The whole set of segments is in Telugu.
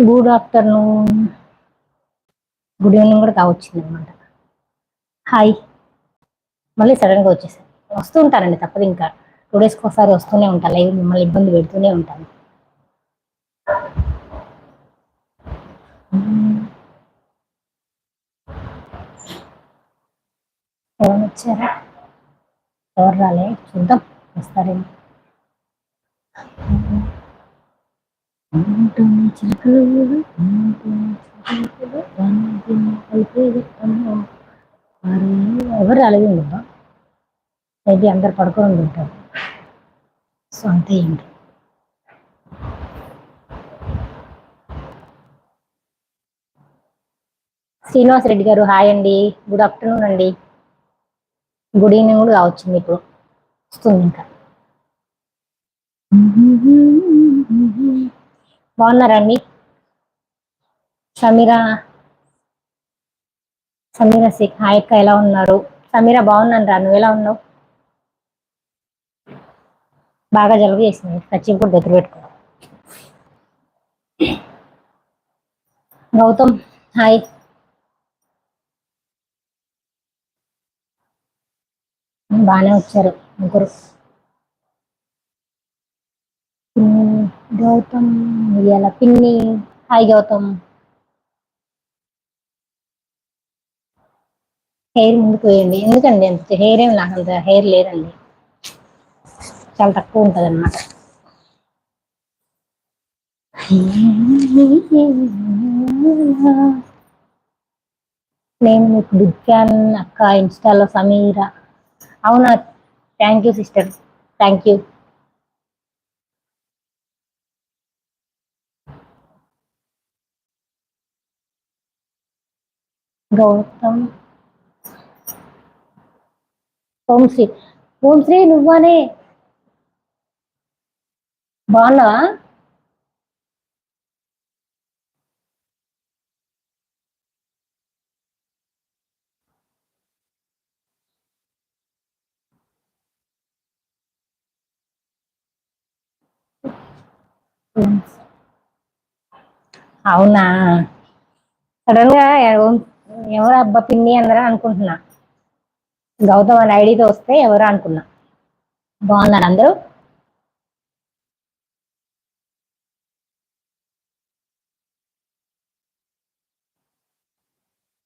గుడ్ ఆఫ్టర్నూన్ గుడ్ ఈవినింగ్ కూడా కావచ్చింది అనమాట హాయ్ మళ్ళీ సడన్గా వచ్చేసాను. వస్తూ ఉంటానండి తప్పదు ఇంకా. టూ డేస్కి ఒకసారి వస్తూనే ఉంటాను. లైవ్ మిమ్మల్ని ఇబ్బంది పెడుతూనే ఉంటాను. ఎవరు వచ్చారా? ఎవరు రాలే? చూద్దాం. వస్తారేమో ఉంటుంది చిలుకలు ఉంటుంది చిలుకలు ఉంటుంది కలిపేది అమ్మో. మరి ఎవరు అలాగే బాబా మేబీ అందరు పడుకొని ఉంటారు సో అంతే ఏంటి శ్రీనివాస్ రెడ్డి గారు హాయ్ అండి. గుడ్ ఆఫ్టర్నూన్ అండి. గుడ్ ఈవినింగ్ కూడా కావచ్చు మీకు. వస్తుంది ఇంకా. బాగున్నారా అండి? సమీరా. సమీరా సిక్ హాయ్ అక్క ఎలా ఉన్నారు? సమీరా బాగున్నాను రా నువ్వు ఎలా ఉన్నావు? బాగా జలుబు చేసింది. ఖర్చు కూడా దగ్గర పెట్టుకో. గౌతమ్ హాయ్. బాగానే వచ్చారు ముగ్గురు. గౌతమ్ ఇవాళ పిన్ని. హాయ్ గౌతమ్. హెయిర్ ముందుకు వేయండి. ఎందుకండి అంత హెయిర్ ఏమి నాకు అంత హెయిర్ లేదండి. చాలా తక్కువ ఉంటుంది అనమాట నేను మీకు బిగ్ ఫ్యాన్ అక్క ఇన్స్టాలో సమీరా. అవునా? Thank you sister thank you Gautam. Omsri Omsri నువ్వనే. Bala అవునా? సడన్గా ఎవరు అబ్బా పిన్ని అందరూ అనుకుంటున్నా. గౌతమ్ అని ఐడితో వస్తే ఎవరు అనుకున్నా. బాగున్నారు అందరూ?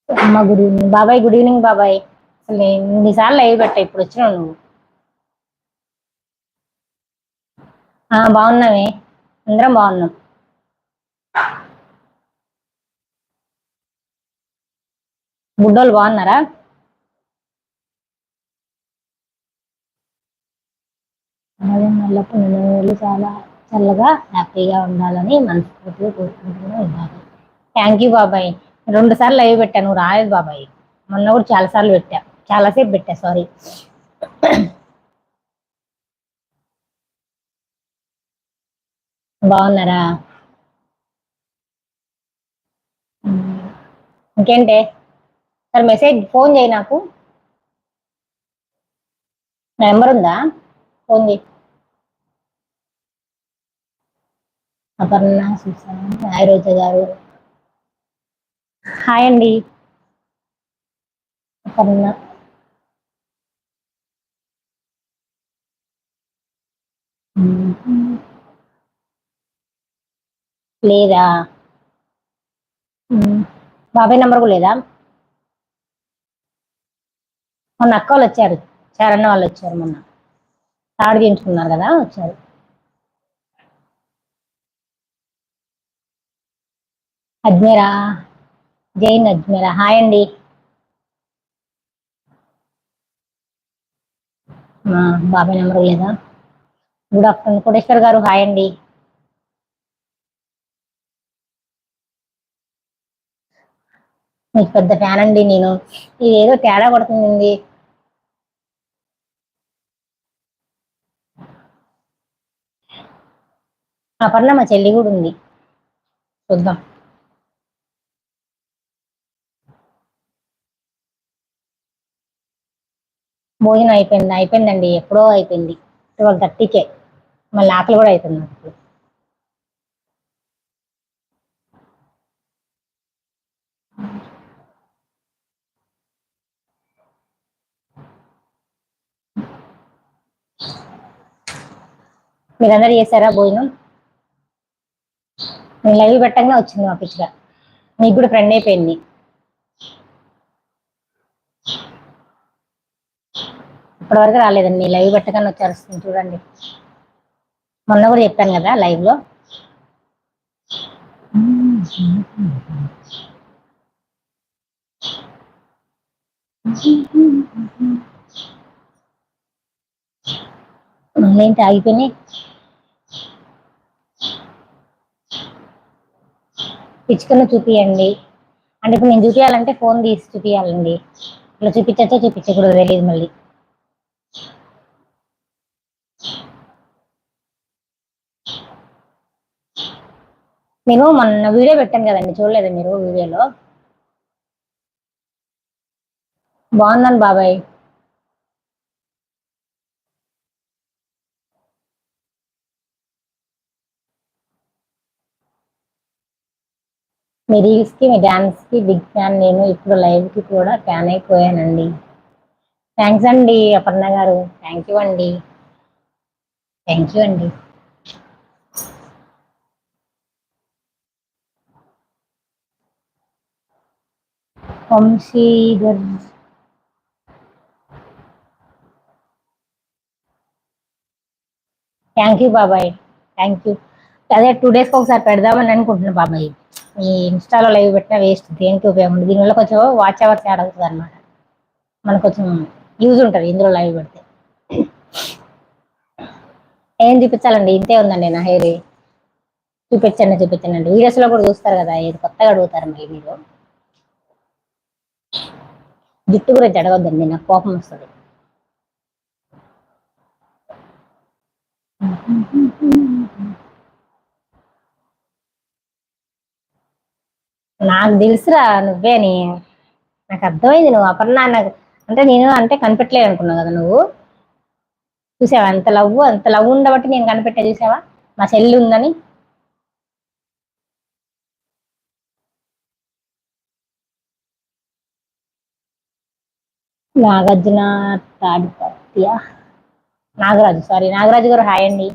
అమ్మ గుడ్ ఈవినింగ్. బాబాయ్ గుడ్ ఈవినింగ్ బాబాయ్. అసలు నేను ఇన్నిసార్లు లైవ్ పెట్టా ఇప్పుడు వచ్చినావు నువ్వు. ఆ, బాగున్నావే. అందరం బాగున్నాం. బుడ్డోళ్ళు బాగున్నారా? అలాగే మళ్ళీ నేను చాలా చల్లగా హ్యాపీగా ఉండాలని మనస్ఫూర్తిగా కోరుకుంటున్నాను బాబాయ్ థ్యాంక్ యూ బాబాయ్. రెండు సార్లు లైవ్ పెట్టాను రాలేదు బాబాయ్. మొన్న కూడా చాలా సార్లు పెట్టా. చాలాసేపు పెట్టా సారీ బాగున్నారా? ఇంకేంటే? సార్ మెసేజ్ ఫోన్ చేయి నాకు. నా నెంబర్ ఉందా? ఫోన్ చేయి. అపర్ణ సుశాంత్ హాయ్ రోజా గారు. హాయ్ అండి. అపర్ణ. లేదా? బాబాయ్ నెంబర్ కూడా లేదా? మొన్న అక్క వాళ్ళు వచ్చారు. చారన్న వాళ్ళు వచ్చారు మొన్న. తాడు చేయించుకున్నారు కదా వచ్చారు. అజ్మీరా జైన్ అజ్మీరా హాయ్ అండి. బాబాయ్ నెంబర్ లేదా? Good afternoon. కోటేశ్వర్ గారు హాయ్ అండి. మీకు పెద్ద ఫ్యాన్ అండి నేను. ఇది ఏదో తేడా కొడుతుంది అపర్ణ మా చెల్లి కూడా ఉంది. చూద్దాం. భోజనం అయిపోయింది అయిపోయిందండి. ఎప్పుడో అయిపోయింది. ట్వెల్వ్ థర్టీకే మళ్ళీ ఆకలి కూడా అయిపోయింది నాకు మీరందరూ చేశారా భోజనం? నేను లైవ్ పెట్టగానే వచ్చింది మా పిచ్చిగా మీకు కూడా ఫ్రెండ్ అయిపోయింది. ఇప్పటివరకు రాలేదండి లైవ్ పెట్టగానే వచ్చారు చూడండి. మొన్న కూడా చెప్పాను కదా లైవ్లో. ఏంటి ఆగిపోయినాయి? పిచ్చుకను చూపియండి. అంటే ఇప్పుడు నేను చూపించాలంటే ఫోన్ తీసి చూపించాలండి ఇట్లా చూపించచ్చో చూపించకూడదు తెలియదు మళ్ళీ. నేను మొన్న వీడియో పెట్టాను కదండి చూడలేదు మీరు వీడియోలో? బాగున్నాను బాబాయ్. మీ రీల్స్కి మీ డ్యాన్స్కి బిగ్ ఫ్యాన్ నేను ఇప్పుడు లైవ్కి కూడా ఫ్యాన్ అయిపోయానండి. థ్యాంక్స్ అండి అపర్ణ గారు. థ్యాంక్ యూ అండి. థ్యాంక్ యూ అండి. వంశీధర్ థ్యాంక్ యూ బాబాయ్. థ్యాంక్ యూ అదే టూ డేస్కి ఒకసారి పెడదామని అనుకుంటున్నాను బాబాయ్. ఈ ఇన్స్టాలో లైవ్ పెట్టినా వేస్ట్. దేనికి ఉపయోగం? ఉంది దీనివల్ల కొంచెం వాచ్ అవర్స్ యాడ్ అవుతుంది అనమాట మనకు కొంచెం యూజ్ ఉంటుంది ఇందులో లైవ్ పెడితే. ఏం చూపించాలండి? ఇంతే ఉందండి నా హెయిర్ చూపించండి చూపించండి. వీడియోస్లో కూడా చూస్తారు కదా ఏది కొత్తగా అడుగుతారు మళ్ళీ మీరు జుట్టు గురించి అడగొద్దండి నాకు కోపం వస్తుంది. నాకు తెలుసురా నువ్వే అని నాకు అర్థమైంది నువ్వు అపర్ణ నాకు అంటే నేను అంటే కనిపెట్టలేదు అనుకున్నావు కదా నువ్వు? చూసావా? అంత లవ్ అంత లవ్ ఉండబట్టి నేను కనిపెట్టా చూసావా? మా చెల్లి ఉందని. నాగార్జున తాడిపత్య నాగరాజు సారీ నాగరాజు గారు హాయ్ అండి.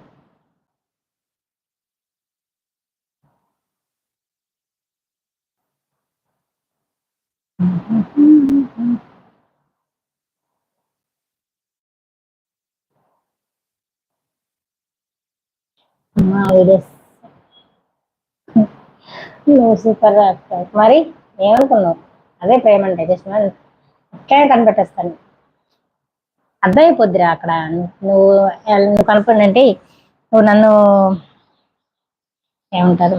సూపర్ మరి ఏమనుకున్నావు? అదే ప్రేమ అంటే జస్ట్ అట్లనే కనిపెట్టేస్తాను. అర్థమైపోద్దిరా అక్కడ. నువ్వు నువ్వు కనపడినంటే నువ్వు నన్ను ఏమంటారు?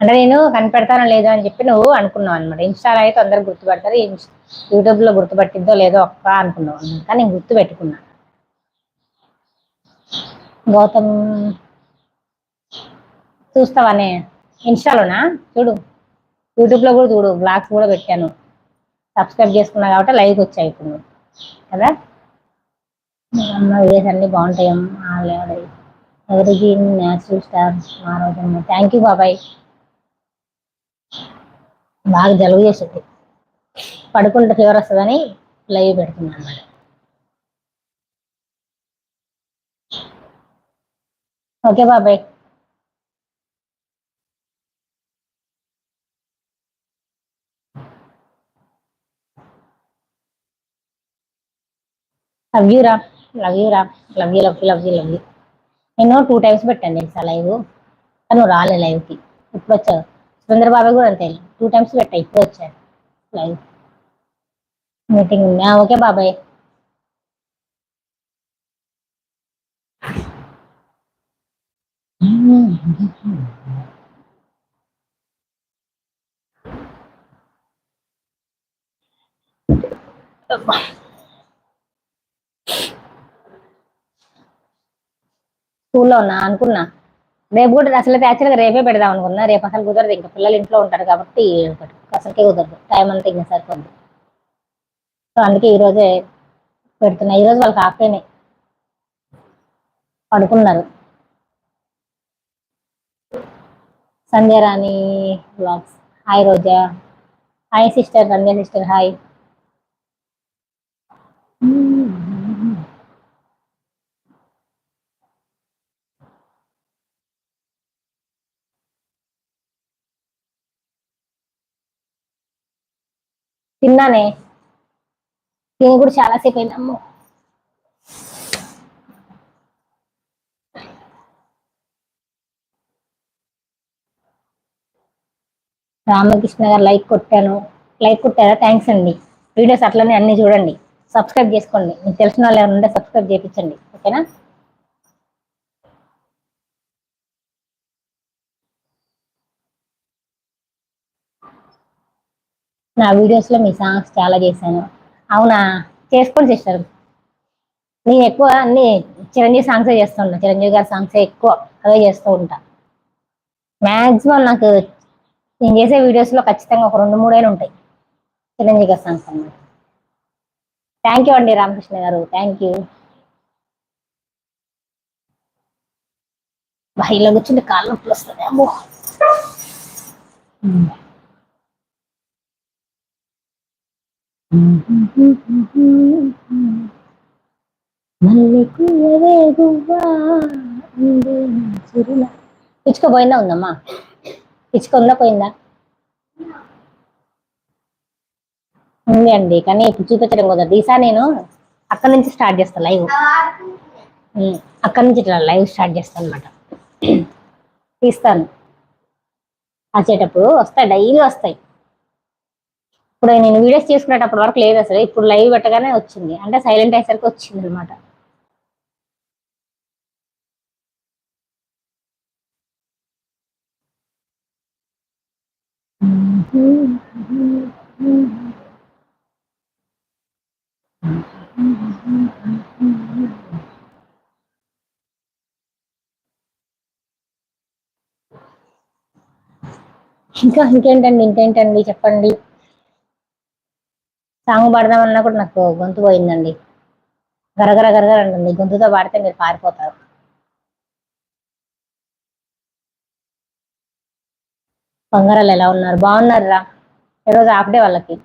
అంటే నేను కనిపెడతానో లేదో అని చెప్పి నువ్వు అనుకున్నావు అనమాట ఇన్స్టాలో అయితే అందరు గుర్తుపడతారు. యూట్యూబ్లో గుర్తుపట్టిద్దో లేదో ఒక్క అనుకున్నావు కానీ నేను గుర్తు పెట్టుకున్నాను గౌతమ్ చూస్తావనే? ఇన్స్టాలోనా? చూడు. యూట్యూబ్లో కూడా చూడు. బ్లాగ్స్ కూడా పెట్టాను. సబ్స్క్రైబ్ చేసుకున్నా కాబట్టి లైవ్కి వచ్చాయి ఇప్పుడు. కదా? అమ్మ వీడియోస్ అన్నీ బాగుంటాయమ్మా ఎవరికి న్యాచురల్ స్టార్ మా థ్యాంక్ యూ బాబాయ్. బాగా జలుబు చేసింది. పడుకుంటే ఫీవర్ వస్తుందని లైవ్ పెడుతున్నాను అన్నమాట. ఓకే బాబాయ్. లవ్ యూ రా లవ్ యూ రా love you love you love you love you నేను టూ టైమ్స్ పెట్టాను తెలుసా లైవ్ కానీ నువ్వు రాలే లైవ్కి ఇప్పుడు వచ్చావు సుందర బాబాయ్ కూడా అంతే. టూ టైమ్స్ పెట్టా ఇప్పుడు వచ్చారు లైవ్ మీటింగ్ ఉంది. ఓకే బాబాయ్ స్కూల్లో ఉన్నా అనుకున్నా. రేపు కూడా అసలు యాక్చువల్గా రేపే పెడదాం అనుకున్నా. రేపు అసలు కుదరదు. ఇంకా పిల్లలు ఇంట్లో ఉంటారు కాబట్టి అసలుకే కుదరదు. టైం అంతా ఇంకా సరిపోద్ది సో అందుకే ఈరోజే పెడుతున్నా. ఈరోజు వాళ్ళకి ఆఫ్టేనే పడుకున్నారు. Sandhyarani vlogs hi Roja. Hi sister Sandhya sister hi తిన్నానే. నేను కూడా చాలాసేపు అయిందమ్మో రామకృష్ణ గారు లైక్ కొట్టాను. లైక్ కొట్టారా? థ్యాంక్స్ అండి. వీడియోస్ అట్లనే అన్ని చూడండి. సబ్స్క్రైబ్ చేసుకోండి. మీకు తెలిసిన వాళ్ళు ఎవరు ఉంటే సబ్స్క్రైబ్ చేయించండి. ఓకేనా? నా వీడియోస్లో మీ సాంగ్స్ చాలా చేశాను. అవునా? చేసుకోండి సిస్టర్ నేను ఎక్కువ అన్ని చిరంజీవి సాంగ్సే చేస్తుంటా చిరంజీవి గారి సాంగ్సే ఎక్కువ అవే చేస్తూ ఉంటా. మ్యాక్సిమం నాకు నేను చేసే వీడియోస్లో ఖచ్చితంగా ఒక రెండు మూడైనా ఉంటాయి. చిరంజీవి గారి సాంగ్స్ అన్నమాట. థ్యాంక్ యూ అండి రామకృష్ణ గారు. థ్యాంక్ యూ ఇలా కూర్చుంటే కాళ్ళు నొప్పులు వస్తుంది అమ్మో hmm. పిచ్చుక పోయిందా ఉందమ్మా? పిచ్చుక ఉందా పోయిందా? ఉంది అండి కానీ ఇప్పుడు చూపించడం కుదరదు. ఈసారి నేను అక్కడి నుంచి స్టార్ట్ చేస్తాను లైవ్. అక్కడి నుంచి ఇట్లా లైవ్ స్టార్ట్ చేస్తాను అనమాట తీస్తాను. వచ్చేటప్పుడు వస్తాయి డైలీ వస్తాయి. ఇప్పుడు నేను వీడియోస్ చేసుకునేటప్పుడు వరకు లేదు అసలు. ఇప్పుడు లైవ్ పెట్టగానే వచ్చింది. అంటే సైలెంట్ అయ్యేసరికి వచ్చింది అనమాట ఇంకా ఇంకేంటండి? ఇంకేంటండి? చెప్పండి. సాంగ్ పాడదామన్నా కూడా నాకు గొంతు పోయిందండి. గరగర గరగర అంటుంది. గొంతుతో పాడితే మీరు పారిపోతారు. బంగారాలు ఎలా ఉన్నారు? బాగున్నారురా. ఈరోజు ఆఫ్ డే వాళ్ళకి.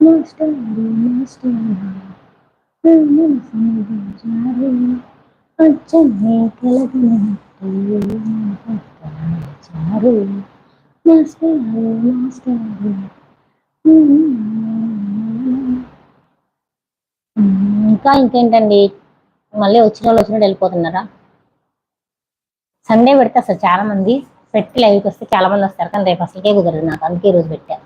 మాస్టర్ మాస్టర్ అచ్చమే మాస్టారు ఇంకా ఇంకేంటండి? మళ్ళీ వచ్చిన వాళ్ళు వచ్చినట్టు వెళ్ళిపోతున్నారా? సండే పెడితే అసలు చాలా మంది పెట్టి లైవ్కి వస్తే చాలా మంది వస్తారు కానీ రేపు అసలుకే కుదరదు నాకు అందుకే రోజు పెట్టారు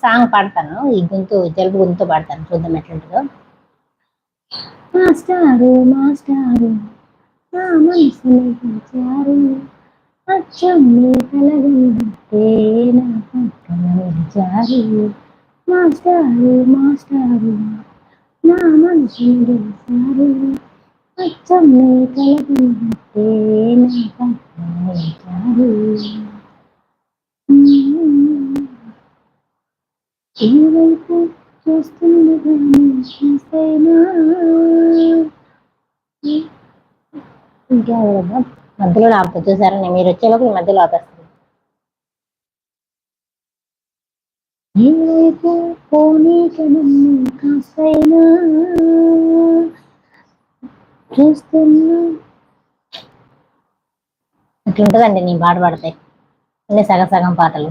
సాంగ్ పాడతాను. ఈ గొంతు జలుబు గొంతు పాడతాను. చూద్దాం ఎట్లుంటుందో. మాస్టారు మాస్టారు నా మనసుని పెంచారు. అచ్చం మీ కలగంటే నా పక్కన నిలిచారు మాస్టారు మాస్టారు నా మనసుని గెలిచారు అచ్చం మీ ఏవైపు చూస్తేనా ఇంకా మధ్యలో ఆపుతా చూసారని నేను మీరు వచ్చేలోపు మధ్యలో ఆపేస్తుంది ఏవైపు పోనీ నన్ను కాస్తైనా చూస్తున్నా? అట్లుంటుందండి నేను పాట పాడతాయి అన్ని సగం సగం పాటలు.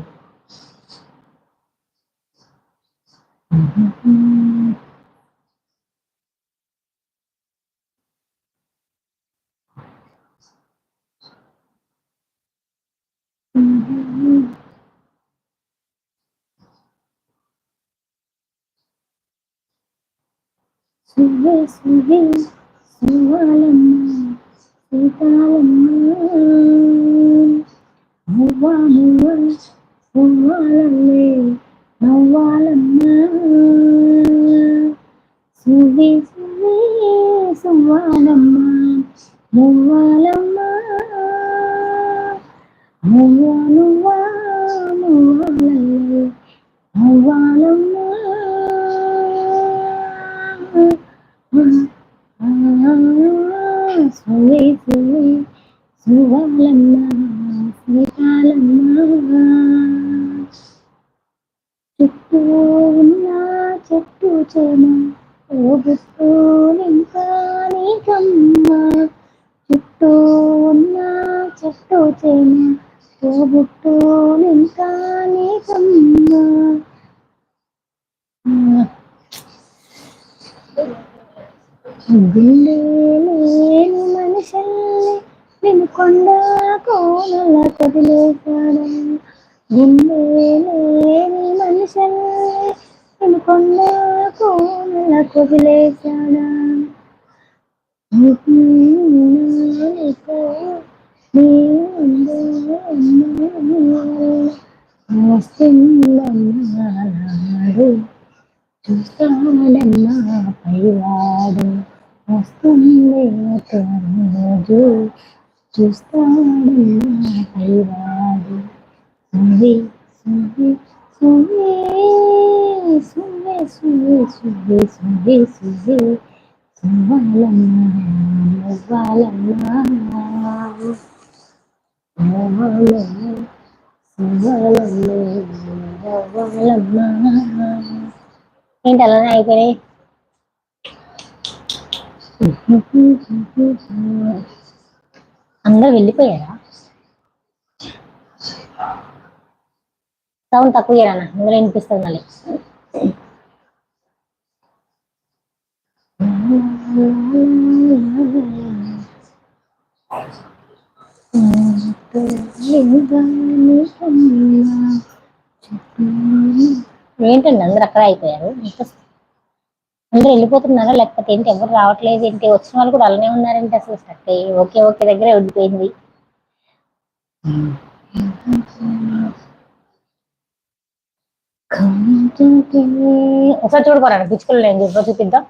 సువే సువే సువాలమ్మ సీతాలమ్మ మువ్వా మువ్వ సువాలమ్మే నవ్వాలమ్మ సువే సువే సువాలమ్మ మువ్వాలమ్మ మువ్వ నువ్వా మువ్వాలమ్మ మువ్వాలమ్మ చుట్టూ ఉన్నా చెట్టు చేమ పోగుస్తూ ఇంకా నీకమ్మా చుట్టూ ఉన్నా చెట్టు చేమ పోగుస్తూ ఇంకా నీకమ్మా. గుండె లేని మనుషుల్ని నేను కొండ కోనల కదిలేశాడా గుండె లేని మనుషుల్ని నేను కొండ కోనల కదిలేశాడా వస్తున్నాడు చూస్తాడన్నా పైవాడు వస్తుంది ఒక రోజు చూస్తాడన్నా పైవాడు సువ్వి సువ్వి సువ్వి సువ్వి సువ్వి సువ్వి సువ్వి సువ్వి సువ్వాలమ్మా మువ్వాలమ్మా మువ్వాలమ్మా సువ్వాలమ్మా మువ్వాలమ్మా ఏంటి అలానే అయిపోయినాయి అందరూ వెళ్ళిపోయారా? సౌండ్ తక్కువ చేయరా అందరూ వినిపిస్తుంది మళ్ళీ. ఏంటండి అందరు అక్కడ అయిపోయారు? ఇంకా అందరూ వెళ్ళిపోతున్నారా? లేకపోతే ఏంటి? ఎవరు రావట్లేదు ఏంటి? వచ్చిన వాళ్ళు కూడా అలానే ఉన్నారంటే అసలు స్టక్ అయ్యి. ఓకే ఓకే దగ్గరే ఉండిపోయింది. ఒకసారి చూడుకోరా పిచ్చుకలు నేను చూప చూపిద్దాం.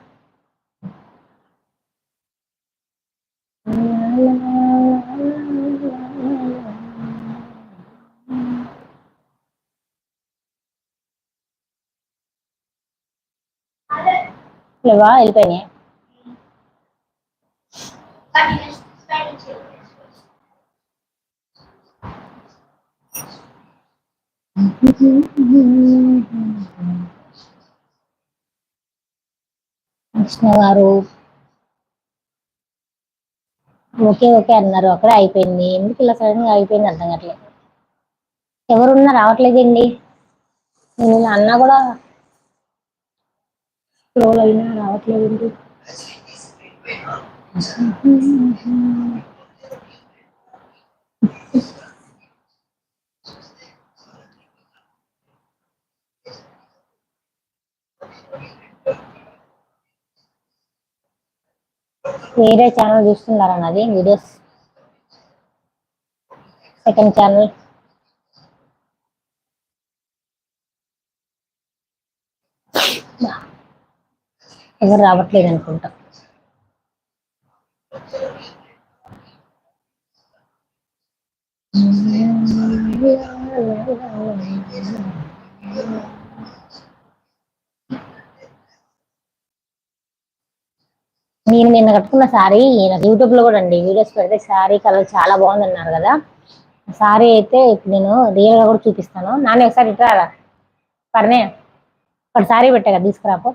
లేవా? వెళ్ళిపోయినాయి. కృష్ణ గారు. ఓకే ఓకే అన్నారు. అక్కడే అయిపోయింది. ఎందుకు ఇలా సడన్గా అయిపోయింది అర్థం కావట్లేదు. ఎవరున్నా రావట్లేదండి. నేను అన్నా కూడా స్క్రోల్ అయినా రావట్లేదండి వేరే ఛానల్ చూస్తున్నారా నాది వీడియోస్ సెకండ్ ఛానల్ ఎవరు రావట్లేదు అనుకుంటా. నేను నిన్న కట్టుకున్న సారీ నాకు యూట్యూబ్లో కూడా అండి వీడియోస్ పెడితే సారీ కలర్ చాలా బాగుంది అన్నారు కదా. సారీ అయితే ఇప్పుడు నేను రియల్గా కూడా చూపిస్తాను. నాన్న ఒకసారి ఇట్లా పర్నే? ఒకటి సారీ పెట్టా కదా తీసుకురాపో.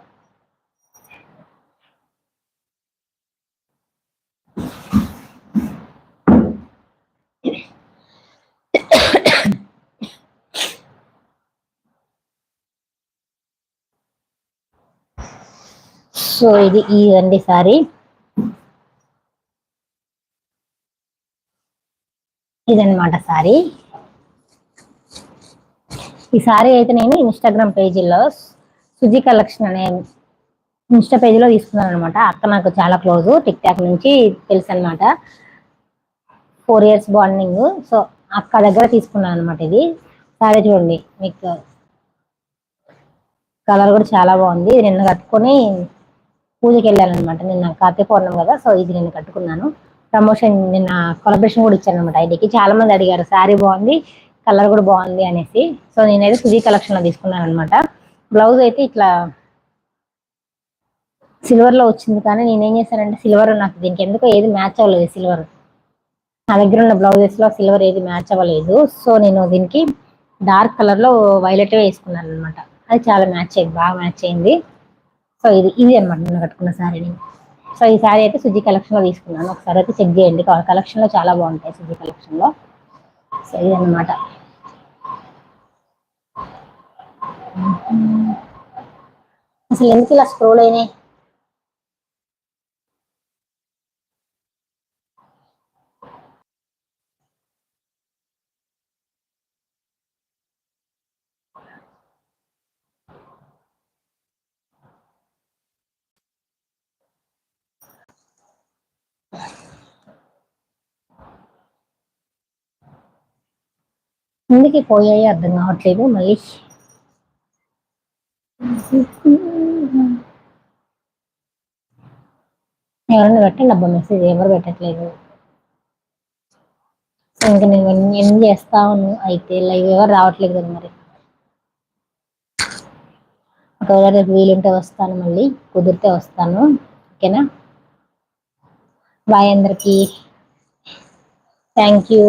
సో ఇది ఈ రండి సారీ. ఇదన్నమాట సారీ. ఈ సారీ అయితే నేను ఇన్స్టాగ్రామ్ పేజీలో సుజీ కలెక్షన్ అనే ఇన్స్టా పేజీలో తీసుకున్నాను అనమాట అక్క నాకు చాలా క్లోజ్ టిక్ టాక్ నుంచి తెలుసు అనమాట ఫోర్ ఇయర్స్ బాండింగ్. సో అక్క దగ్గర తీసుకున్నాను అనమాట ఇది. సారీ చూడండి మీకు కలర్ కూడా చాలా బాగుంది. నిన్న కట్టుకొని పూజకి వెళ్ళాలన్నమాట నిన్న కార్తీక పౌర్ణం కదా సో ఇది నేను కట్టుకున్నాను. ప్రమోషన్ నిన్న కొలబరేషన్ కూడా ఇచ్చాను అనమాట ఐడికి. చాలా మంది అడిగారు శారీ బాగుంది కలర్ కూడా బాగుంది అనేసి. సో నేనైతే సుజీ కలెక్షన్లో తీసుకున్నాను అనమాట బ్లౌజ్ అయితే ఇట్లా సిల్వర్లో వచ్చింది కానీ నేనేం చేశానంటే సిల్వర్ నాకు దీనికి ఎందుకో ఏది మ్యాచ్ అవ్వలేదు సిల్వర్ నా దగ్గర ఉన్న బ్లౌజెస్లో సిల్వర్ ఏది మ్యాచ్ అవ్వలేదు. సో నేను దీనికి డార్క్ కలర్లో వైలెట్ వేసుకున్నాను అనమాట అది చాలా మ్యాచ్ అయింది బాగా మ్యాచ్ అయింది. సో ఇది ఇది అనమాట నేను కట్టుకున్న శారీని సో ఈ శారీ అయితే సుజీ కలెక్షన్లో తీసుకున్నాను. ఒకసారి అయితే చెక్ చేయండి. కలెక్షన్లో చాలా బాగుంటాయి సుజీ కలెక్షన్లో. సో ఇది అనమాట అసలు ఎందుకు ఇలా స్క్రోల్ అయినాయి? ముందుకి పోయాయి అర్థం కావట్లేదు. మళ్ళీ ఎవరైనా పెట్టండి అబ్బా మెసేజ్ ఎవరు పెట్టట్లేదు. ఇంకా నేను ఎన్ని చేస్తాను అయితే లైవ్ ఎవరు రావట్లేదు కదా మరి. ఒకవేళ రేపు వీలుంటే వస్తాను మళ్ళీ కుదిరితే వస్తాను. ఓకేనా? బాయ్ అందరికీ. Thank you